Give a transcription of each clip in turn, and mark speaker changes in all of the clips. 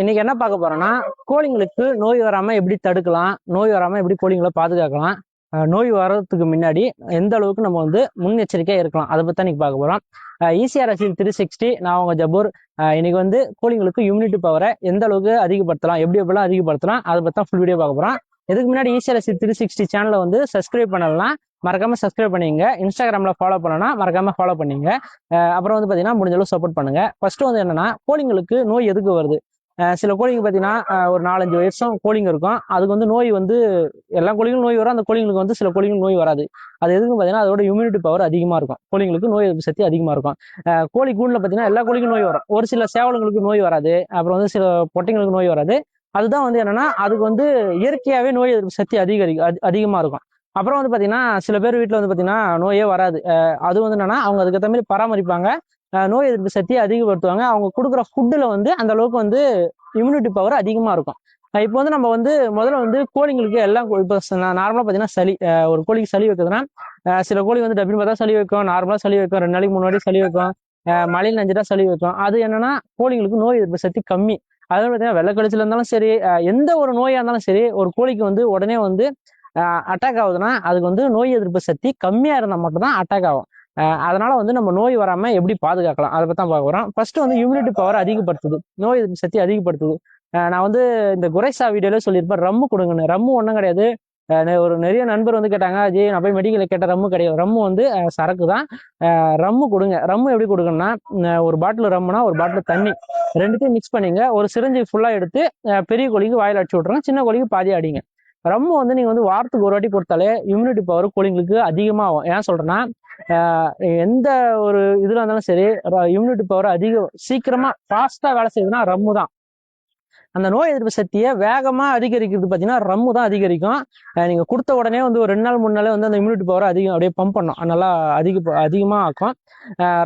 Speaker 1: இன்னைக்கு என்ன பார்க்க போறோம்னா கோழிங்களுக்கு நோய் வராம எப்படி தடுக்கலாம் நோய் வராம எப்படி கோழிங்களை பாதுகாக்கலாம் நோய் வர்றதுக்கு முன்னாடி எந்த அளவுக்கு நம்ம வந்து முன்னெச்சரிக்கையா இருக்கலாம் அதை பத்தி தான் இன்னைக்கு பார்க்க போறோம். ஈசிஆர் அசில் த்ரீ சிக்ஸ்டி நான் உங்க ஜபூர். இன்னைக்கு வந்து கோழிங்களுக்கு இம்யூனிட்டி பவரை எந்த அளவுக்கு அதிகப்படுத்தலாம் எப்படி எப்படிலாம் அதிகப்படுத்தலாம் அதை பத்தி தான் ஃபுல் வீடியோ பார்க்க போறோம். இதுக்கு முன்னாடி ஈசிஆர் அசில் த்ரீ சிக்ஸ்டி சேனலை வந்து சப்ஸ்கிரைப் பண்ணலாம். மறக்காம சப்ஸ்கிரைப் பண்ணிங்க. இன்ஸ்டாகிராமில் ஃபாலோ பண்ணனா மறக்காம ஃபாலோ பண்ணிங்க. அப்புறம் வந்து பார்த்தீங்கன்னா முடிஞ்ச அளவு சப்போர்ட் பண்ணுங்க. ஃபர்ஸ்ட் வந்து என்னன்னா கோழிங்களுக்கு நோய் எதுக்கு வருது? சில கோழிங்க பார்த்தீங்கன்னா ஒரு நாலஞ்சு வருஷம் கோழிங்க இருக்கும். அதுக்கு வந்து நோய் வந்து எல்லா கோழிகளும் நோய் வரும். அந்த கோழிங்களுக்கு வந்து சில கோழிகள் நோய் வராது. அது எதுக்கு பார்த்தீங்கன்னா அதோட இம்யூனிட்டி பவர் அதிகமாக இருக்கும். கோழிங்களுக்கு நோய் எதிர்ப்பு சக்தி அதிகமாக இருக்கும். கோழி கூண்டில் பார்த்தீங்கன்னா எல்லா கோழிக்கும் நோய் வரும். ஒரு சில சேவலங்களுக்கு நோய் வராது. அப்புறம் வந்து சில பொட்டைங்களுக்கு நோய் வராது. அதுதான் வந்து என்னன்னா அதுக்கு வந்து இயற்கையாகவே நோய் எதிர்ப்பு சக்தி அதிகரிக்கும் அதிகமாக இருக்கும். அப்புறம் வந்து பார்த்தீங்கன்னா சில பேர் வீட்டில் வந்து பார்த்தீங்கன்னா நோயே வராது. அது வந்து என்னன்னா அவங்க அதுக்கேற்ற மாதிரி பராமரிப்பாங்க. நோய் எதிர்ப்பு சக்தியை அதிகப்படுத்துவாங்க. அவங்க கொடுக்குற ஃபுட்டில் வந்து அந்த அளவுக்கு வந்து இம்யூனிட்டி பவர் அதிகமாக இருக்கும். இப்போ வந்து நம்ம வந்து முதல்ல வந்து கோழிங்களுக்கு எல்லாம் கோ- இப்போ நார்மலாக பார்த்தீங்கன்னா சளி ஒரு கோழிக்கு சளி வைக்கிறதுனா சில கோழி வந்து டப்பின்னு பார்த்தா சளி வைக்கும் நார்மலாக சளி வைக்கும் ரெண்டு நாளைக்கு முன்னாடி சளி வைக்கும் மழையில் நஞ்சிட்டா சளி வைக்கும். அது என்னன்னா கோழிங்களுக்கு நோய் எதிர்ப்பு சக்தி கம்மி. அதாவது பார்த்தீங்கன்னா வெள்ளை இருந்தாலும் சரி எந்த ஒரு நோயாக இருந்தாலும் சரி ஒரு கோழிக்கு வந்து உடனே வந்து அட்டாக் ஆகுதுன்னா அதுக்கு வந்து நோய் எதிர்ப்பு சக்தி கம்மியாக இருந்தால் மட்டும்தான் அட்டாக் ஆகும். அதனால வந்து நம்ம நோய் வராம எப்படி பாதுகாக்கலாம்? அதை பற்றி தான் பார்க்க போறோம். ஃபர்ஸ்ட் வந்து இம்யூனிட்டி பவர் அதிகப்படுத்துது. நோய் எதிர்ப்பு சக்தி அதிகப்படுத்துது. நான் வந்து இந்த குறைசா வீடியோல சொல்லியிருப்பேன். ரம்மு கொடுங்கன்னு. ரம்மு ஒன்றும் கிடையாது. ஒரு நிறைய நண்பர் வந்து கேட்டாங்க அஜய் நான் போய் மெடிக்கலில் கேட்ட ரம்மு கிடையாது. ரம்மு வந்து சரக்கு தான். ரம்மு கொடுங்க. ரம்மு எப்படி கொடுக்கணும்னா ஒரு பாட்டில் ரம்முனா ஒரு பாட்டில் தண்ணி. ரெண்டுத்தையும் மிக்ஸ் பண்ணிங்க. ஒரு சிரஞ்சி ஃபுல்லாக எடுத்து பெரிய கோழிக்கு வாயில் அடிச்சு விட்ருங்க சின்ன கோழிக்கு பாதி அடிங்க. ரம்மு வந்து நீங்கள் வந்து வாரத்துக்கு ஒரு வாட்டி கொடுத்தாலே இம்யூனிட்டி பவர் கோழிங்களுக்கு அதிகமாகும். ஏன் சொல்கிறேன்னா எந்த ஒரு இதுல இருந்தாலும் சரி இம்யூனிட்டி பவர் அதிகம் சீக்கிரமா ஃபாஸ்டா வேலை செய்யுதுன்னா ரம்மு தான். அந்த நோய் எதிர்ப்பு சக்தியை வேகமா அதிகரிக்கிறது பார்த்தீங்கன்னா ரம்மு தான் அதிகரிக்கும். நீங்க கொடுத்த உடனே வந்து ஒரு ரெண்டு நாள் மூணு நாளே வந்து அந்த இம்யூனிட்டி பவர் அதிகம் அப்படியே பம்ப் பண்ணும். நல்லா அதிக அதிகமா ஆக்கும்.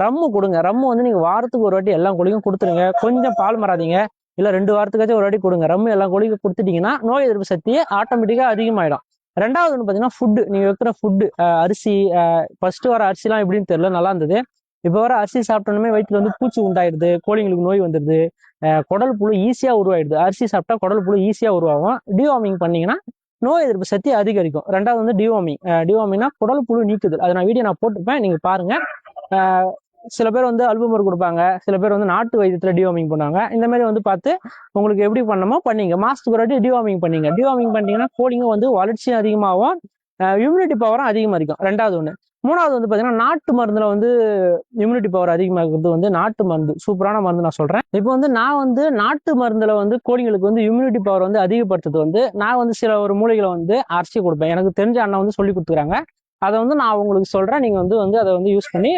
Speaker 1: ரம்மு கொடுங்க. ரம்மு வந்து நீங்க வாரத்துக்கு ஒரு வாட்டி எல்லா கோழிக்கும் கொடுத்துருங்க. கொஞ்சம் பால் மறாதீங்க இல்ல ரெண்டு வாரத்துக்காச்சும் ஒரு வாட்டி கொடுங்க. ரம்மு எல்லா கோழிக்கும் கொடுத்துட்டீங்கன்னா நோய் எதிர்ப்பு சக்தி ஆட்டோமேட்டிக்கா அதிகமாயிடும். ரெண்டாவது வந்து பார்த்தீங்கன்னா ஃபுட்டு நீங்கள் வைக்கிற ஃபுட்டு அரிசி ஃபர்ஸ்ட் வர அரிசிலாம் எப்படின்னு தெரியல நல்லா இருந்தது. இப்போ வர அரிசி சாப்பிட்டோன்னே வயிற்றுல வந்து பூச்சி உண்டாயிடுது கோழிங்களுக்கு நோய் வந்துடுது. குடல் புழு ஈஸியாக உருவாயிடுது. அரிசி சாப்பிட்டா குடல் புழு ஈஸியாக உருவாகும். டிவார்மிங் பண்ணீங்கன்னா நோய் எதிர்ப்பு சக்தி அதிகரிக்கும். ரெண்டாவது வந்து டிவார்மிங் டிவார்மிங்னா குடல் புழு நீக்குது அதை நான் வீடியோ நான் போட்டிருப்பேன். நீங்கள் பாருங்கள் சில பேர் வந்து அல்பமர் கொடுப்பாங்க. சில பேர் வந்து நாட்டு வைத்தியத்தில் டிவார்மிங் பண்ணுவாங்க. இந்த மாதிரி வந்து பார்த்து உங்களுக்கு எப்படி பண்ணணுமோ பண்ணீங்க. மாசத்துக்கு பிறகு வாட்டி டிவார்மிங் பண்ணீங்க டிவார்மிங் பண்ணீங்கன்னா கோழிங்க வந்து வளர்ச்சியும் அதிகமாகும் இம்யூனிட்டி பவரும் அதிகமாக இருக்கும். ரெண்டாவது ஒன்று மூணாவது வந்து பார்த்தீங்கன்னா நாட்டு மருந்தில் வந்து இம்யூனிட்டி பவர் அதிகமாகிறது வந்து நாட்டு மருந்து. சூப்பரான மருந்து நான் சொல்றேன். இப்போ வந்து நான் வந்து நாட்டு மருந்தில் வந்து கோழிங்களுக்கு வந்து இம்யூனிட்டி பவர் வந்து அதிகப்படுத்துறது வந்து நான் வந்து சில ஒரு மூலிகளை வந்து அரைச்சி கொடுப்பேன். எனக்கு தெரிஞ்ச அண்ணன் வந்து சொல்லி கொடுத்துக்கிறாங்க. அதை வந்து நான் உங்களுக்கு சொல்கிறேன் நீங்கள் வந்து வந்து அதை வந்து யூஸ் பண்ணி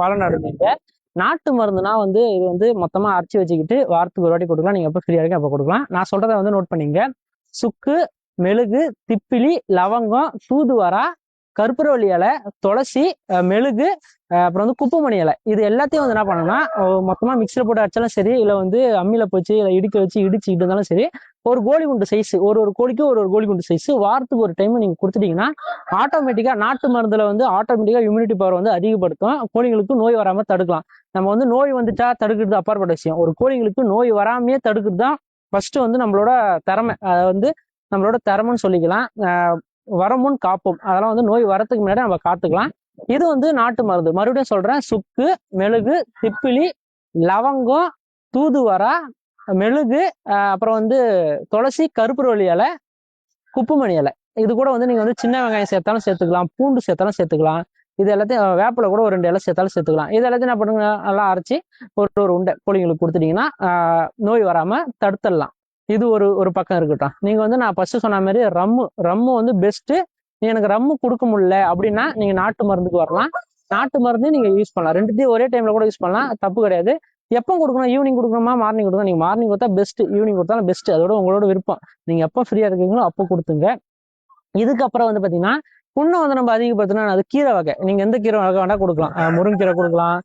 Speaker 1: பலன் அடைஞ்சிங்க நாட்டு மருந்துனா வந்து இது வந்து மொத்தமா அரைச்சி வச்சுக்கிட்டு வாரத்துக்கு ஒரு வாட்டி கொடுக்கலாம். நீங்க எப்போ ஃப்ரீயா இருக்கீங்க அப்போ கொடுக்கலாம். நான் சொல்றதை வந்து நோட் பண்ணிங்க சுக்கு மெழுகு திப்பிலி லவங்கம் தூதுவரா கற்பூரவள்ளி இலை துளசி மெழுகு அப்புறம் வந்து குப்பைமணி இலை. இது எல்லாத்தையும் வந்து என்ன பண்ணணும்னா மொத்தமாக மொத்தமா மிக்சியில் போட்டு அடிச்சாலும் சரி இல்லை வந்து அம்மியில போச்சு இல்லை இடிக்க வச்சு இடிச்சு இருந்தாலும் சரி ஒரு கோழி குண்டு சைஸ் ஒரு ஒரு கோழிக்கு ஒரு ஒரு கோழி குண்டு சைஸ் வாரத்துக்கு ஒரு டைம் நீங்க கொடுத்துட்டீங்கன்னா ஆட்டோமேட்டிக்கா நாட்டு மருந்துல வந்து ஆட்டோமேட்டிக்கா இம்யூனிட்டி பவர் வந்து அதிகப்படுத்தும். கோழிங்களுக்கு நோய் வராம தடுக்கலாம். நம்ம வந்து நோய் வந்துட்டா தடுக்கிறது அப்பாற்பட்ட விஷயம். ஒரு கோழிங்களுக்கு நோய் வராமையே தடுக்கிறது தான் ஃபர்ஸ்ட் வந்து நம்மளோட திறமை. அதை வந்து நம்மளோட திறமைன்னு சொல்லிக்கலாம். வரமுன் காப்போம். அதெல்லாம் வந்து நோய் வரத்துக்கு முன்னாடி நம்ம காத்துக்கலாம். இது வந்து நாட்டு மருந்து. மறுபடியும் சொல்றேன் சுக்கு மெழுகு திப்பிலி லவங்கம் தூதுவரா மெழுகு அப்புறம் வந்து துளசி கருப்புரவள்ளி இலை குப்புமணி இலை. இது கூட வந்து நீங்க வந்து சின்ன வெங்காயம் சேர்த்தாலும் சேர்த்துக்கலாம் பூண்டு சேர்த்தாலும் சேர்த்துக்கலாம். இது எல்லாத்தையும் வேப்பில வேப்பிலை கூட ஒரு ரெண்டு இலை சேர்த்தாலும் சேர்த்துக்கலாம். இது எல்லாத்தையும் என்ன பண்ணுங்க? நல்லா அரைச்சி ஒரு ஒரு உண்டை கோழிங்களுக்கு கொடுத்துட்டீங்கன்னா நோய் வராம தடுத்துடலாம். இது ஒரு ஒரு பக்கம் இருக்கட்டும். நீங்க வந்து நான் ஃபர்ஸ்ட் சொன்ன மாதிரி ரம்மு ரம்மு வந்து பெஸ்ட் நீ எனக்கு ரம்மு கொடுக்க முடியல அப்படின்னா நீங்க நாட்டு மருந்துக்கு வரலாம். நாட்டு மருந்து நீங்க யூஸ் பண்ணலாம். ரெண்டுத்தையும் ஒரே டைம்ல கூட யூஸ் பண்ணலாம். தப்பு கிடையாது. எப்போ கொடுக்கணும்? ஈவினிங் கொடுக்கணுமா? மார்னிங் கொடுக்கணும். நீங்க மார்னிங் கொடுத்தா பெஸ்ட் ஈவினிங் கொடுத்தாலும் பெஸ்ட் அதோட உங்களோட விருப்பம். நீங்க எப்போ ஃப்ரீயா இருக்கீங்களோ அப்போ கொடுத்துங்க. இதுக்கப்புறம் வந்து பாத்தீங்கன்னா இன்னும் வந்து நம்ம அதிகப்படுத்தினா அது கீரை வகை. நீங்க எந்த கீரை வகை வேணா கொடுக்கலாம். முருங்கீரை கொடுக்கலாம்.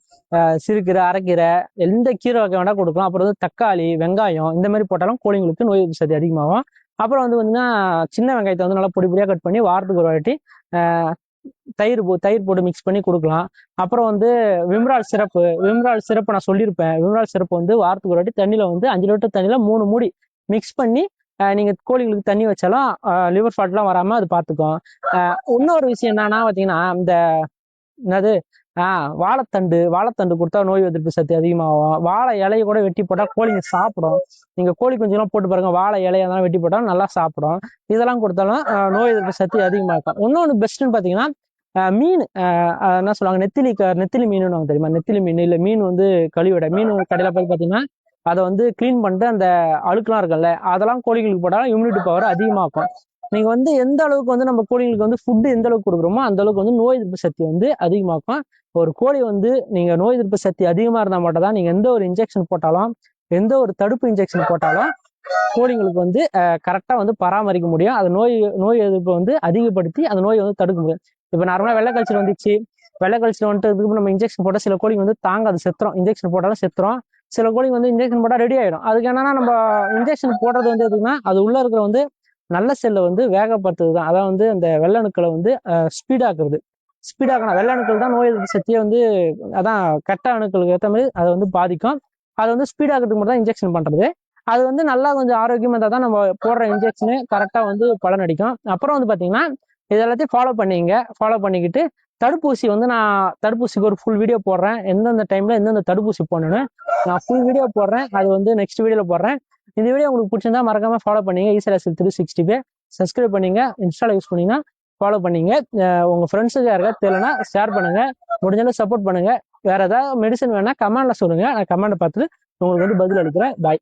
Speaker 1: சிறுகீரை அரைக்கீரை எந்த கீரை வகை வேணா கொடுக்கலாம். அப்புறம் வந்து தக்காளி வெங்காயம் இந்த மாதிரி போட்டாலும் கோழிங்களுக்கு நோய் எதிர்ப்பு சக்தி அதிகமாகும். அப்புறம் வந்து பார்த்தீங்கன்னா சின்ன வெங்காயத்தை வந்து நல்லா பொடி பொடியாக கட் பண்ணி வாரத்துக்கு ஒரு வாட்டி தயிர் போ தயிர் போட்டு மிக்ஸ் பண்ணி கொடுக்கலாம். அப்புறம் வந்து விம்ரால் சிறப்பு விம்ரால் சிறப்பு நான் சொல்லியிருப்பேன். விம்ரால் சிறப்பு வந்து வாரத்துக்கு ஒரு வாட்டி தண்ணியில் வந்து அஞ்சு லிட்டர் தண்ணியில் மூணு மூடி மிக்ஸ் பண்ணி நீங்கள் நீங்க தண்ணி வச்சாலும் லிவர் ஃபால்ட்லாம் வராம அது பார்த்துக்கும் அஹ், இன்னொரு விஷயம் என்னன்னா பார்த்தீங்கன்னா இந்த என்னது ஆஹ் வாழைத்தண்டு வாழைத்தண்டு கொடுத்தா நோய் எதிர்ப்பு சக்தி அதிகமாகும். வாழை இலையை கூட வெட்டி போட்டால் கோழிங்க சாப்பிடும். நீங்க கோழி குஞ்செல்லாம் போட்டு பாருங்க வாழை இலையெல்லாம் அதெல்லாம் வெட்டி போட்டாலும் நல்லா சாப்பிடும். இதெல்லாம் கொடுத்தாலும் ஆஹ் நோய் எதிர்ப்பு சக்தி அதிகமாக இருக்கும் இன்னொன்று பெஸ்ட்னு பாத்தீங்கன்னா மீன் ஆஹ் என்ன சொல்லுவாங்க நெத்திலி க நெத்திலி மீன் தெரியுமா? நெத்திலி மீன் இல்லை மீன் வந்து கழிவிட மீன் கடையில போய் பார்த்தீங்கன்னா அதை வந்து க்ளீன் பண்ணிட்டு அந்த அழுக்கெல்லாம் இருக்குல்ல அதெல்லாம் கோழிகளுக்கு போட்டாலும் இம்யூனிட்டி பவர் அதிகமாகும். நீங்க வந்து எந்த அளவுக்கு வந்து நம்ம கோழிகளுக்கு வந்து ஃபுட்டு எந்த அளவுக்கு கொடுக்குறோமோ அந்த அளவுக்கு வந்து நோய் எதிர்ப்பு சக்தி வந்து அதிகமாக்கும் ஒரு கோழி வந்து நீங்க நோய் எதிர்ப்பு சக்தி அதிகமா இருந்தால் மட்டும் தான் நீங்க எந்த ஒரு இன்ஜெக்ஷன் போட்டாலும் எந்த ஒரு தடுப்பு இன்ஜெக்ஷன் போட்டாலும் கோழிங்களுக்கு வந்து கரெக்டாக வந்து பராமரிக்க முடியும். அது நோய் நோய் எதிர்ப்பு வந்து அதிகப்படுத்தி அந்த நோயை வந்து தடுக்க முடியும். இப்போ நார்மலாக வெள்ளை கழிச்சல் வந்துச்சு. வெள்ளை கழிச்சல் வந்துட்டு அதுக்கு நம்ம இன்ஜெக்ஷன் போட்டால் சில கோழிங்க வந்து தாங்க அது செத்துறோம் இன்ஜெக்ஷன் போட்டாலும் செத்துறோம் சில கோழிங்க வந்து இன்ஜெக்ஷன் போட்டால் ரெடி ஆயிடும். அதுக்கு என்னன்னா நம்ம இன்ஜெக்ஷன் போடுறது வந்து எதுக்குன்னா அது உள்ளே இருக்கிற வந்து நல்ல செல்லை வந்து வேகப்படுத்துறது தான் அதான் வந்து அந்த வெள்ளணுக்களை வந்து ஸ்பீடாக்குறது ஸ்பீடாக்கணும் வெள்ளணுக்கள் தான் நோய் எதிர்ப்பு சக்தியை வந்து அதான் கெட்ட அணுக்களுக்கு ஏற்ற மாதிரி அதை வந்து பாதிக்கும். அதை வந்து ஸ்பீடாக்கிறதுக்கு மட்டும் தான் இன்ஜெக்ஷன் பண்ணுறது அது வந்து நல்லா கொஞ்சம் ஆரோக்கியமாக இருந்தால் தான் நம்ம போடுற இன்ஜெக்ஷனு கரெக்டாக வந்து பலன் அடிக்கும் அப்புறம் வந்து பார்த்தீங்கன்னா இது எல்லாத்தையும் ஃபாலோ பண்ணிங்க. ஃபாலோ பண்ணிக்கிட்டு தடுப்பூசி வந்து நான் தடுப்பூசிக்கு ஒரு ஃபுல் வீடியோ போடுறேன். எந்தெந்த டைமில் எந்தெந்த தடுப்பூசி போடணும்னு நான் ஃபுல் வீடியோ போடுறேன். அது வந்து நெக்ஸ்ட் வீடியோவில் போடுறேன். இந்த வீடியோ உங்களுக்கு பிடிச்சிருந்தா மறக்காம ஃபாலோ பண்ணிங்க. ஈசிஎஸ்எல் த்ரீ சிக்ஸ்டி பே சப்ஸ்கிரைப் பண்ணிங்க. இன்ஸ்டாவில் யூஸ் பண்ணீங்கன்னா ஃபாலோ பண்ணிங்க. உங்கள் ஃப்ரெண்ட்ஸுக்கு யாருக்கா தெரியலனா ஷேர் பண்ணுங்க. முடிஞ்சாலும் சப்போர்ட் பண்ணுங்கள் வேறு ஏதாவது மெடிசன் வேணால் கமெண்டில் சொல்லுங்கள் நான் கமெண்டை பார்த்துட்டு உங்களுக்கு வந்து பதில் அளிக்கிறேன். பாய்